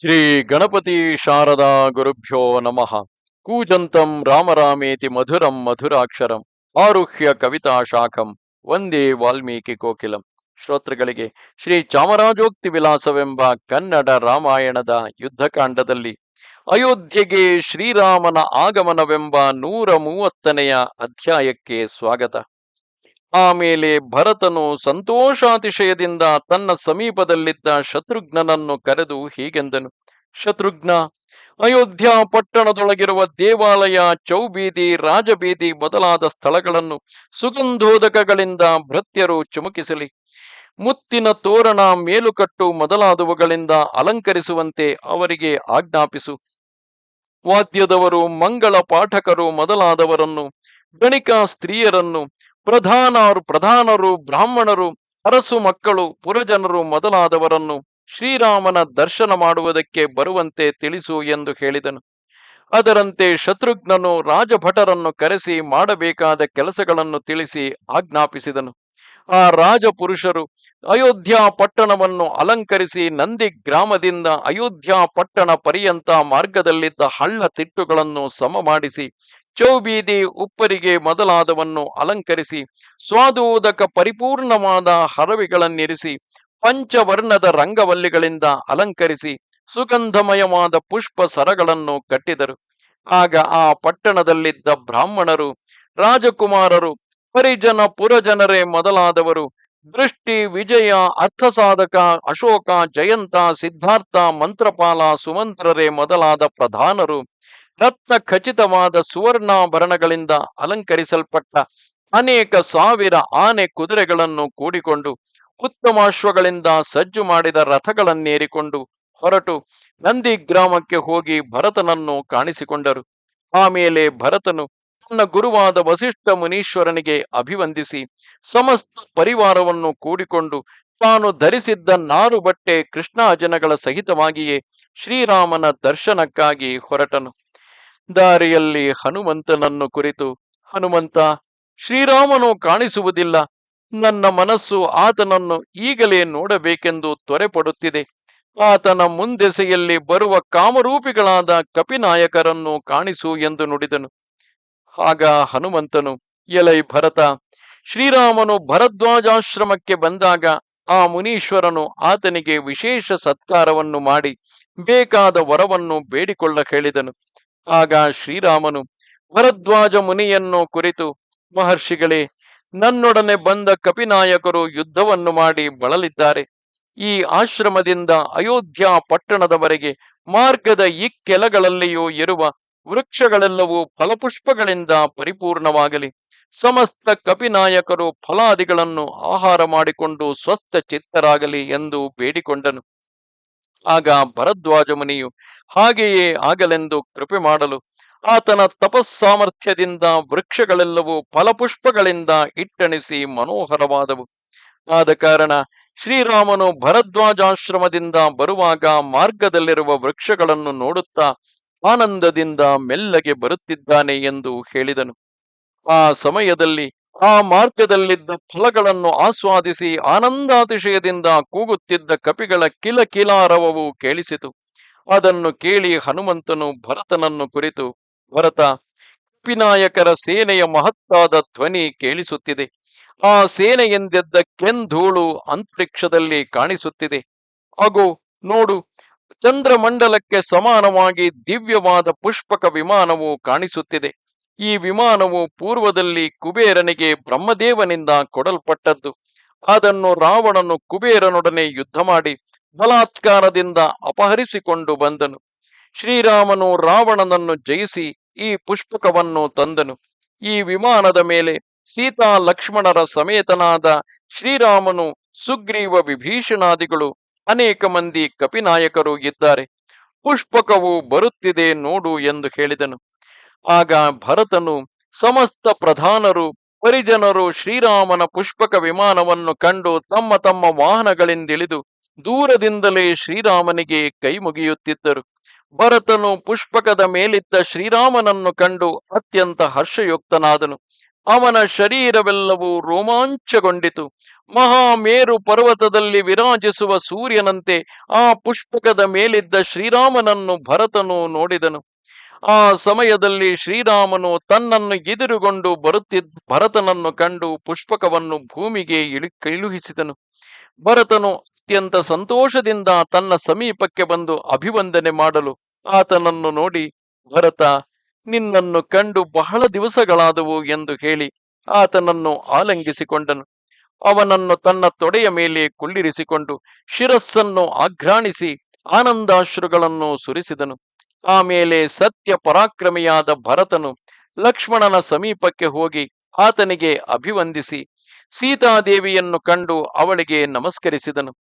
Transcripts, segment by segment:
ಶ್ರೀ ಗಣಪತಿ ಶಾರದಾ ಗುರುಭ್ಯೋ ನಮಃ. ಕೂಜಂತಂ ರಾಮರಾಮೇತಿ ಮಧುರಂ ಮಧುರಾಕ್ಷರಂ. ಆರುಹ್ಯ ಕವಿತಾ ಶಾಖಂ. ವಂದೇ ವಾಲ್ಮೀಕಿ ಕೋಕಿಲಂ. ಶ್ರೋತೃಗಳಿಗೆ ಶ್ರೀ ಚಾಮರಾಜೋಕ್ತಿ ವಿಲಾಸವೆಂಬ ಕನ್ನಡ ರಾಮಾಯಣದ ಯುದ್ಧಕಾಂಡದಲ್ಲಿ ಅಯೋಧ್ಯೆಗೆ ಶ್ರೀರಾಮನ ಆಗಮನವೆಂಬ ನೂರ ಮೂವತ್ತನೆಯ ಅಧ್ಯಾಯಕ್ಕೆ ಸ್ವಾಗತ. ಆಮೇಲೆ ಭರತನು ಸಂತೋಷಾತಿಶಯದಿಂದ ತನ್ನ ಸಮೀಪದಲ್ಲಿದ್ದ ಶತ್ರುಘ್ನನನ್ನು ಕರೆದು ಹೀಗೆಂದನು. ಶತ್ರುಘ್ನ, ಅಯೋಧ್ಯ ಪಟ್ಟಣದೊಳಗಿರುವ ದೇವಾಲಯ, ಚೌಬೀದಿ, ರಾಜಬೀದಿ ಮೊದಲಾದ ಸ್ಥಳಗಳನ್ನು ಸುಗಂಧೋದಕಗಳಿಂದ ಭೃತ್ಯರು ಚುಮುಕಿಸಲಿ. ಮುತ್ತಿನ ತೋರಣ ಮೇಲುಕಟ್ಟು ಮೊದಲಾದವುಗಳಿಂದ ಅಲಂಕರಿಸುವಂತೆ ಅವರಿಗೆ ಆಜ್ಞಾಪಿಸು. ವಾದ್ಯದವರು, ಮಂಗಳ ಪಾಠಕರು ಮೊದಲಾದವರನ್ನು, ಗಣಿಕಾ ಸ್ತ್ರೀಯರನ್ನು ಪ್ರಧಾನ ಪ್ರಧಾನರು, ಬ್ರಾಹ್ಮಣರು, ಅರಸು ಮಕ್ಕಳು, ಪುರಜನರು ಮೊದಲಾದವರನ್ನು ಶ್ರೀರಾಮನ ದರ್ಶನ ಮಾಡುವುದಕ್ಕೆ ಬರುವಂತೆ ತಿಳಿಸು ಎಂದು ಹೇಳಿದನು. ಅದರಂತೆ ಶತ್ರುಘ್ನನು ರಾಜಭಟರನ್ನು ಕರೆಸಿ ಮಾಡಬೇಕಾದ ಕೆಲಸಗಳನ್ನು ತಿಳಿಸಿ ಆಜ್ಞಾಪಿಸಿದನು. ಆ ರಾಜಪುರುಷರು ಅಯೋಧ್ಯ ಪಟ್ಟಣವನ್ನು ಅಲಂಕರಿಸಿ ನಂದಿ ಗ್ರಾಮದಿಂದ ಅಯೋಧ್ಯ ಪಟ್ಟಣ ಪರ್ಯಂತ ಮಾರ್ಗದಲ್ಲಿದ್ದ ಹಳ್ಳ ತಿಟ್ಟುಗಳನ್ನು ಸಮ ಮಾಡಿಸಿ ಚೌಬೀದಿ ಉಪ್ಪರಿಗೆ ಮೊದಲಾದವನ್ನು ಅಲಂಕರಿಸಿ, ಸ್ವಾದೋದಕ ಪರಿಪೂರ್ಣವಾದ ಹರವಿಗಳನ್ನಿರಿಸಿ, ಪಂಚವರ್ಣದ ರಂಗವಲ್ಲಿಗಳಿಂದ ಅಲಂಕರಿಸಿ, ಸುಗಂಧಮಯವಾದ ಪುಷ್ಪ ಸರಗಳನ್ನು ಕಟ್ಟಿದರು. ಆಗ ಆ ಪಟ್ಟಣದಲ್ಲಿದ್ದ ಬ್ರಾಹ್ಮಣರು, ರಾಜಕುಮಾರರು, ಪರಿಜನ ಪುರಜನರೇ ಮೊದಲಾದವರು, ದೃಷ್ಟಿ ವಿಜಯ, ಅರ್ಥಸಾಧಕ, ಅಶೋಕ, ಜಯಂತ, ಸಿದ್ಧಾರ್ಥ, ಮಂತ್ರಪಾಲ, ಸುಮಂತ್ರರೇ ಮೊದಲಾದ ಪ್ರಧಾನರು ರತ್ನ ಖಚಿತವಾದ ಸುವರ್ಣಾಭರಣಗಳಿಂದ ಅಲಂಕರಿಸಲ್ಪಟ್ಟ ಅನೇಕ ಸಾವಿರ ಆನೆ ಕುದುರೆಗಳನ್ನು ಕೂಡಿಕೊಂಡು ಉತ್ತಮಾಶ್ವಗಳಿಂದ ಸಜ್ಜು ಮಾಡಿದ ರಥಗಳನ್ನೇರಿಕೊಂಡು ಹೊರಟು ನಂದಿ ಗ್ರಾಮಕ್ಕೆ ಹೋಗಿ ಭರತನನ್ನು ಕಾಣಿಸಿಕೊಂಡರು. ಆಮೇಲೆ ಭರತನು ತನ್ನ ಗುರುವಾದ ವಸಿಷ್ಠ ಮುನೀಶ್ವರನಿಗೆ ಅಭಿವಂದಿಸಿ ಸಮಸ್ತ ಪರಿವಾರವನ್ನು ಕೂಡಿಕೊಂಡು ತಾನು ಧರಿಸಿದ್ದ ನಾರು ಬಟ್ಟೆ ಕೃಷ್ಣಾಜನಗಳ ಸಹಿತವಾಗಿಯೇ ಶ್ರೀರಾಮನ ದರ್ಶನಕ್ಕಾಗಿ ಹೊರಟನು. ದಾರಿಯಲ್ಲಿ ಹನುಮಂತನನ್ನು ಕುರಿತು, ಹನುಮಂತ, ಶ್ರೀರಾಮನು ಕಾಣಿಸುವುದಿಲ್ಲ. ನನ್ನ ಮನಸ್ಸು ಆತನನ್ನು ಈಗಲೇ ನೋಡಬೇಕೆಂದು ತ್ವರೆಪಡುತ್ತಿದೆ. ಆತನ ಮುಂದೆಸೆಯಲ್ಲಿ ಬರುವ ಕಾಮರೂಪಿಗಳಾದ ಕಪಿನಾಯಕರನ್ನು ಕಾಣಿಸು ಎಂದು ನುಡಿದನು. ಆಗ ಹನುಮಂತನು, ಎಲೈ ಭರತ, ಶ್ರೀರಾಮನು ಭರದ್ವಾಜಾಶ್ರಮಕ್ಕೆ ಬಂದಾಗ ಆ ಮುನೀಶ್ವರನು ಆತನಿಗೆ ವಿಶೇಷ ಸತ್ಕಾರವನ್ನು ಮಾಡಿ, ಬೇಕಾದ ವರವನ್ನು ಬೇಡಿಕೊಳ್ಳ ಹೇಳಿದನು. ಆಗ ಶ್ರೀರಾಮನು, ಭರದ್ವಾಜ ಮುನಿಯನ್ನು ಕುರಿತು ಮಹರ್ಷಿಗಳೇ, ನನ್ನೊಡನೆ ಬಂದ ಕಪಿನಾಯಕರು ಯುದ್ಧವನ್ನು ಮಾಡಿ ಬಳಲಿದ್ದಾರೆ. ಈ ಆಶ್ರಮದಿಂದ ಅಯೋಧ್ಯ ಪಟ್ಟಣದವರೆಗೆ ಮಾರ್ಗದ ಈ ಕೆಲಗಳಲ್ಲಿಯೂ ಇರುವ ವೃಕ್ಷಗಳೆಲ್ಲವೂ ಫಲಪುಷ್ಪಗಳಿಂದ ಪರಿಪೂರ್ಣವಾಗಲಿ. ಸಮಸ್ತ ಕಪಿನಾಯಕರು ಫಲಾದಿಗಳನ್ನು ಆಹಾರ ಮಾಡಿಕೊಂಡು ಸ್ವಸ್ಥ ಚಿತ್ತರಾಗಲಿ ಎಂದು ಬೇಡಿಕೊಂಡನು. ಆಗ ಭರದ್ವಾಜ ಮುನಿಯು ಹಾಗೆಯೇ ಆಗಲೆಂದು ಕೃಪೆ ಮಾಡಲು ಆತನ ತಪಸ್ಸಾಮರ್ಥ್ಯದಿಂದ ವೃಕ್ಷಗಳೆಲ್ಲವೂ ಫಲಪುಷ್ಪಗಳಿಂದ ಇಟ್ಟಣಿಸಿ ಮನೋಹರವಾದವು. ಆದ ಕಾರಣ ಶ್ರೀರಾಮನು ಭರದ್ವಾಜಾಶ್ರಮದಿಂದ ಬರುವಾಗ ಮಾರ್ಗದಲ್ಲಿರುವ ವೃಕ್ಷಗಳನ್ನು ನೋಡುತ್ತಾ ಆನಂದದಿಂದ ಮೆಲ್ಲಗೆ ಬರುತ್ತಿದ್ದಾನೆ ಎಂದು ಹೇಳಿದನು. ಆ ಸಮಯದಲ್ಲಿ ಆ ಮಾರ್ಗದಲ್ಲಿದ್ದ ಫಲಗಳನ್ನು ಆಸ್ವಾದಿಸಿ ಆನಂದಾತಿಶಯದಿಂದ ಕೂಗುತ್ತಿದ್ದ ಕಪಿಗಳ ಕಿಲ ಕಿಲಾರವವು ಕೇಳಿಸಿತು. ಅದನ್ನು ಕೇಳಿ ಹನುಮಂತನು ಭರತನನ್ನು ಕುರಿತು, ಭರತ, ಕಪಿನಾಯಕರ ಸೇನೆಯ ಮಹತ್ತಾದ ಧ್ವನಿ ಕೇಳಿಸುತ್ತಿದೆ. ಆ ಸೇನೆಯೆಂದೆದ್ದ ಕೆಂಧೂಳು ಅಂತರಿಕ್ಷದಲ್ಲಿ ಕಾಣಿಸುತ್ತಿದೆ. ಹಾಗೂ ನೋಡು, ಚಂದ್ರಮಂಡಲಕ್ಕೆ ಸಮಾನವಾಗಿ ದಿವ್ಯವಾದ ಪುಷ್ಪಕ ವಿಮಾನವು ಕಾಣಿಸುತ್ತಿದೆ. ಈ ವಿಮಾನವು ಪೂರ್ವದಲ್ಲಿ ಕುಬೇರನಿಗೆ ಬ್ರಹ್ಮದೇವನಿಂದ ಕೊಡಲ್ಪಟ್ಟದ್ದು. ಅದನ್ನು ರಾವಣನು ಕುಬೇರನೊಡನೆ ಯುದ್ಧ ಮಾಡಿ ಬಲಾತ್ಕಾರದಿಂದ ಅಪಹರಿಸಿಕೊಂಡು ಬಂದನು. ಶ್ರೀರಾಮನು ರಾವಣನನ್ನು ಜಯಿಸಿ ಈ ಪುಷ್ಪಕವನ್ನು ತಂದನು. ಈ ವಿಮಾನದ ಮೇಲೆ ಸೀತಾ ಲಕ್ಷ್ಮಣರ ಸಮೇತನಾದ ಶ್ರೀರಾಮನು ಸುಗ್ರೀವ ವಿಭೀಷಣಾದಿಗಳು ಅನೇಕ ಮಂದಿ ಕಪಿನಾಯಕರು ಇದ್ದಾರೆ. ಪುಷ್ಪಕವು ಬರುತ್ತಿದೆ ನೋಡು ಎಂದು ಹೇಳಿದನು. ಆಗ ಭರತನು ಸಮಸ್ತ ಪ್ರಧಾನರು, ಪರಿಜನರು ಶ್ರೀರಾಮನ ಪುಷ್ಪಕ ವಿಮಾನವನ್ನು ಕಂಡು ತಮ್ಮ ತಮ್ಮ ವಾಹನಗಳಿಂದಿಳಿದು ದೂರದಿಂದಲೇ ಶ್ರೀರಾಮನಿಗೆ ಕೈ ಮುಗಿಯುತ್ತಿದ್ದರು. ಭರತನು ಪುಷ್ಪಕದ ಮೇಲಿದ್ದ ಶ್ರೀರಾಮನನ್ನು ಕಂಡು ಅತ್ಯಂತ ಹರ್ಷಯುಕ್ತನಾದನು. ಅವನ ಶರೀರವೆಲ್ಲವೂ ರೋಮಾಂಚಗೊಂಡಿತು. ಮಹಾಮೇರು ಪರ್ವತದಲ್ಲಿ ವಿರಾಜಿಸುವ ಸೂರ್ಯನಂತೆ ಆ ಪುಷ್ಪಕದ ಮೇಲಿದ್ದ ಶ್ರೀರಾಮನನ್ನು ಭರತನು ನೋಡಿದನು. ಆ ಸಮಯದಲ್ಲಿ ಶ್ರೀರಾಮನು ತನ್ನನ್ನು ಎದುರುಗೊಂಡು ಬರುತ್ತಿದ್ದ ಭರತನನ್ನು ಕಂಡು ಪುಷ್ಪಕವನ್ನು ಭೂಮಿಗೆ ಇಳಿ ಭರತನು ಅತ್ಯಂತ ಸಂತೋಷದಿಂದ ತನ್ನ ಸಮೀಪಕ್ಕೆ ಬಂದು ಅಭಿವಂದನೆ ಮಾಡಲು ಆತನನ್ನು ನೋಡಿ, ಭರತ, ನಿನ್ನನ್ನು ಕಂಡು ಬಹಳ ದಿವಸಗಳಾದವು ಎಂದು ಹೇಳಿ ಆತನನ್ನು ಆಲಂಗಿಸಿಕೊಂಡನು. ಅವನನ್ನು ತನ್ನ ತೊಡೆಯ ಮೇಲೆ ಕುಳ್ಳಿರಿಸಿಕೊಂಡು ಶಿರಸ್ಸನ್ನು ಆಘ್ರಾಣಿಸಿ ಆನಂದಾಶ್ರುಗಳನ್ನು ಸುರಿಸಿದನು. ಆಮೇಲೆ ಸತ್ಯ ಪರಾಕ್ರಮಿಯಾದ ಭರತನು ಲಕ್ಷ್ಮಣನ ಸಮೀಪಕ್ಕೆ ಹೋಗಿ ಆತನಿಗೆ ಅಭಿವಂದಿಸಿ ಸೀತಾದೇವಿಯನ್ನು ಕಂಡು ಅವಳಿಗೆ ನಮಸ್ಕರಿಸಿದನು.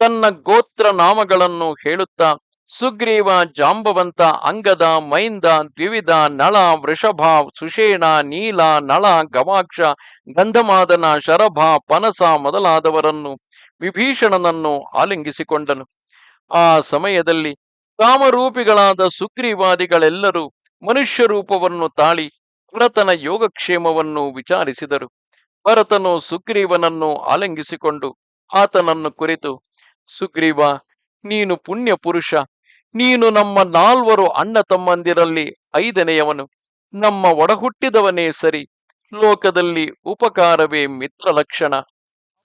ತನ್ನ ಗೋತ್ರ ನಾಮಗಳನ್ನು ಹೇಳುತ್ತಾ ಸುಗ್ರೀವ, ಜಾಂಬವಂತ, ಅಂಗದ, ಮೈಂದ, ದ್ವಿವಿಧ, ನಳ, ವೃಷಭ, ಸುಷೇಣ, ನೀಲ, ನಳ, ಗವಾಕ್ಷ, ಗಂಧಮಾದನ, ಶರಭ, ಪನಸ ಮೊದಲಾದವರನ್ನು ವಿಭೀಷಣನನ್ನು ಆಲಿಂಗಿಸಿಕೊಂಡನು. ಆ ಸಮಯದಲ್ಲಿ ಕಾಮರೂಪಿಗಳಾದ ಸುಗ್ರೀವಾದಿಗಳೆಲ್ಲರೂ ಮನುಷ್ಯ ರೂಪವನ್ನು ತಾಳಿ ಭರತನ ಯೋಗಕ್ಷೇಮವನ್ನು ವಿಚಾರಿಸಿದರು. ಭರತನು ಸುಗ್ರೀವನನ್ನು ಆಲಂಗಿಸಿಕೊಂಡು ಆತನನ್ನು ಕುರಿತು, ಸುಗ್ರೀವ, ನೀನು ಪುಣ್ಯ ಪುರುಷ. ನೀನು ನಮ್ಮ ನಾಲ್ವರು ಅಣ್ಣ ತಮ್ಮಂದಿರಲ್ಲಿ ಐದನೆಯವನು. ನಮ್ಮ ಒಡಹುಟ್ಟಿದವನೇ ಸರಿ. ಲೋಕದಲ್ಲಿ ಉಪಕಾರವೇ ಮಿತ್ರ ಲಕ್ಷಣ,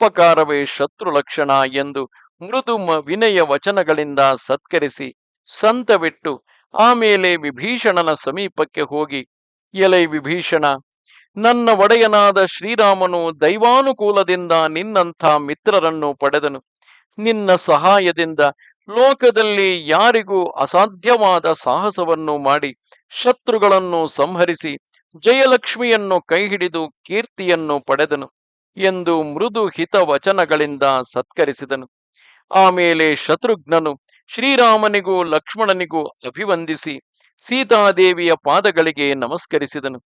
ಉಪಕಾರವೇ ಶತ್ರು ಲಕ್ಷಣ ಎಂದು ಮೃದು ವಿನಯ ವಚನಗಳಿಂದ ಸತ್ಕರಿಸಿ ಸಂತವಿಟ್ಟು ಆಮೇಲೆ ವಿಭೀಷಣನ ಸಮೀಪಕ್ಕೆ ಹೋಗಿ, ಎಲೆ ವಿಭೀಷಣ, ನನ್ನ ಒಡೆಯನಾದ ಶ್ರೀರಾಮನು ದೈವಾನುಕೂಲದಿಂದ ನಿನ್ನಂಥ ಮಿತ್ರರನ್ನು ಪಡೆದನು. ನಿನ್ನ ಸಹಾಯದಿಂದ ಲೋಕದಲ್ಲಿ ಯಾರಿಗೂ ಅಸಾಧ್ಯವಾದ ಸಾಹಸವನ್ನು ಮಾಡಿ, ಶತ್ರುಗಳನ್ನು ಸಂಹರಿಸಿ, ಜಯಲಕ್ಷ್ಮಿಯನ್ನು ಕೈಹಿಡಿದು ಕೀರ್ತಿಯನ್ನು ಪಡೆದನು ಎಂದು ಮೃದು ಹಿತವಚನಗಳಿಂದ ಸತ್ಕರಿಸಿದನು. ಆಮೇಲೆ ಶತ್ರುಘ್ನನು ಶ್ರೀರಾಮನಿಗೂ ಲಕ್ಷ್ಮಣನಿಗೂ ಅಭಿವಂದಿಸಿ ಸೀತಾದೇವಿಯ ಪಾದಗಳಿಗೆ ನಮಸ್ಕರಿಸಿದನು.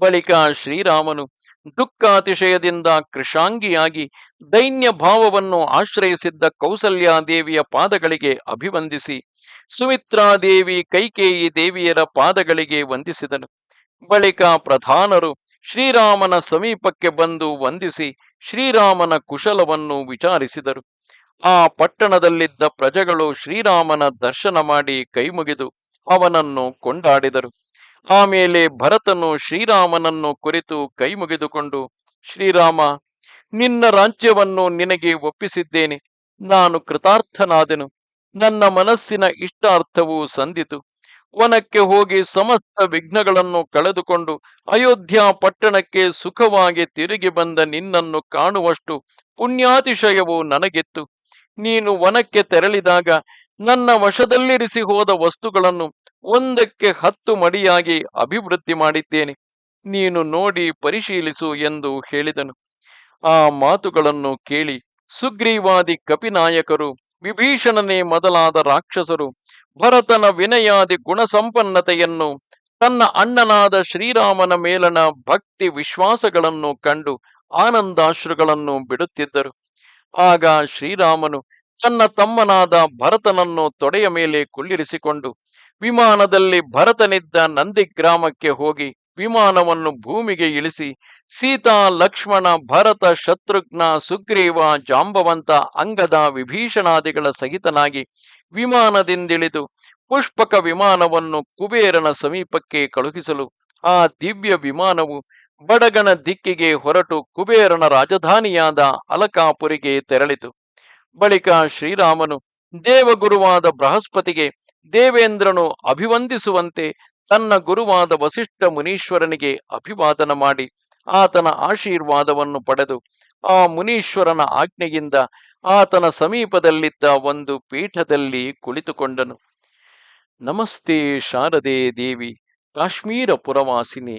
ಬಳಿಕ ಶ್ರೀರಾಮನು ದುಃಖಾತಿಶಯದಿಂದ ಕೃಷಾಂಗಿಯಾಗಿ ದೈನ್ಯ ಭಾವವನ್ನು ಆಶ್ರಯಿಸಿದ್ದ ಕೌಸಲ್ಯಾದೇವಿಯ ಪಾದಗಳಿಗೆ ಅಭಿವಂದಿಸಿ ಸುಮಿತ್ರಾದೇವಿ ಕೈಕೇಯಿ ದೇವಿಯರ ಪಾದಗಳಿಗೆ ವಂದಿಸಿದನು. ಬಳಿಕ ಪ್ರಧಾನರು ಶ್ರೀರಾಮನ ಸಮೀಪಕ್ಕೆ ಬಂದು ವಂದಿಸಿ ಶ್ರೀರಾಮನ ಕುಶಲವನ್ನು ವಿಚಾರಿಸಿದರು. ಆ ಪಟ್ಟಣದಲ್ಲಿದ್ದ ಪ್ರಜೆಗಳು ಶ್ರೀರಾಮನ ದರ್ಶನ ಮಾಡಿ ಕೈಮುಗಿದು ಅವನನ್ನು ಕೊಂಡಾಡಿದರು. ಆಮೇಲೆ ಭರತನು ಶ್ರೀರಾಮನನ್ನು ಕುರಿತು ಕೈಮುಗಿದುಕೊಂಡು ಶ್ರೀರಾಮ, ನಿನ್ನ ರಾಜ್ಯವನ್ನು ನಿನಗೆ ಒಪ್ಪಿಸಿದ್ದೇನೆ. ನಾನು ಕೃತಾರ್ಥನಾದೆನು. ನನ್ನ ಮನಸ್ಸಿನ ಇಷ್ಟಾರ್ಥವೂ ಸಂದಿತು. ವನಕ್ಕೆ ಹೋಗಿ ಸಮಸ್ತ ವಿಘ್ನಗಳನ್ನು ಕಳೆದುಕೊಂಡು ಅಯೋಧ್ಯ ಪಟ್ಟಣಕ್ಕೆ ಸುಖವಾಗಿ ತಿರುಗಿ ಬಂದ ನಿನ್ನನ್ನು ಕಾಣುವಷ್ಟು ಪುಣ್ಯಾತಿಶಯವು ನನಗಿತ್ತು. ನೀನು ವನಕ್ಕೆ ತೆರಳಿದಾಗ ನನ್ನ ವಶದಲ್ಲಿರಿಸಿ ಹೋದ ವಸ್ತುಗಳನ್ನು ಒಂದಕ್ಕೆ ಹತ್ತು ಮಡಿಯಾಗಿ ಅಭಿವೃದ್ಧಿ ಮಾಡಿದ್ದೇನೆ. ನೀನು ನೋಡಿ ಪರಿಶೀಲಿಸು ಎಂದು ಹೇಳಿದನು. ಆ ಮಾತುಗಳನ್ನು ಕೇಳಿ ಸುಗ್ರೀವಾದಿ ಕಪಿನಾಯಕರು, ವಿಭೀಷಣನೇ ಮೊದಲಾದ ರಾಕ್ಷಸರು, ಭರತನ ವಿನಯಾದಿ ಗುಣಸಂಪನ್ನತೆಯನ್ನು, ತನ್ನ ಅಣ್ಣನಾದ ಶ್ರೀರಾಮನ ಮೇಲನ ಭಕ್ತಿ ವಿಶ್ವಾಸಗಳನ್ನು ಕಂಡು ಆನಂದಾಶ್ರುಗಳನ್ನು ಬಿಡುತ್ತಿದ್ದರು. ಆಗ ಶ್ರೀರಾಮನು ತನ್ನ ತಮ್ಮನಾದ ಭರತನನ್ನು ತೊಡೆಯ ಮೇಲೆ ಕುಳ್ಳಿರಿಸಿಕೊಂಡು ವಿಮಾನದಲ್ಲಿ ಭರತನಿದ್ದ ನಂದಿ ಗ್ರಾಮಕ್ಕೆ ಹೋಗಿ ವಿಮಾನವನ್ನು ಭೂಮಿಗೆ ಇಳಿಸಿ, ಸೀತಾ, ಲಕ್ಷ್ಮಣ, ಭರತ, ಶತ್ರುಘ್ನ, ಸುಗ್ರೀವ, ಜಾಂಬವಂತ, ಅಂಗದ ವಿಭೀಷಣಾದಿಗಳ ಸಹಿತನಾಗಿ ವಿಮಾನದಿಂದಿಳಿದು ಪುಷ್ಪಕ ವಿಮಾನವನ್ನು ಕುಬೇರನ ಸಮೀಪಕ್ಕೆ ಕಳುಹಿಸಲು ಆ ದಿವ್ಯ ವಿಮಾನವು ಬಡಗಣ ದಿಕ್ಕಿಗೆ ಹೊರಟು ಕುಬೇರನ ರಾಜಧಾನಿಯಾದ ಅಲಕಾಪುರಿಗೆ ತೆರಳಿತು. ಬಳಿಕ ಶ್ರೀರಾಮನು ದೇವಗುರುವಾದ ಬೃಹಸ್ಪತಿಗೆ ದೇವೇಂದ್ರನು ಅಭಿವಂದಿಸುವಂತೆ ತನ್ನ ಗುರುವಾದ ವಸಿಷ್ಠ ಮುನೀಶ್ವರನಿಗೆ ಅಭಿವಾದನ ಮಾಡಿ ಆತನ ಆಶೀರ್ವಾದವನ್ನು ಪಡೆದು ಆ ಮುನೀಶ್ವರನ ಆಜ್ಞೆಯಿಂದ ಆತನ ಸಮೀಪದಲ್ಲಿದ್ದ ಒಂದು ಪೀಠದಲ್ಲಿ ಕುಳಿತುಕೊಂಡನು. ನಮಸ್ತೆ ಶಾರದೆ ದೇವಿ, ಕಾಶ್ಮೀರ ಪುರವಾಸಿನಿ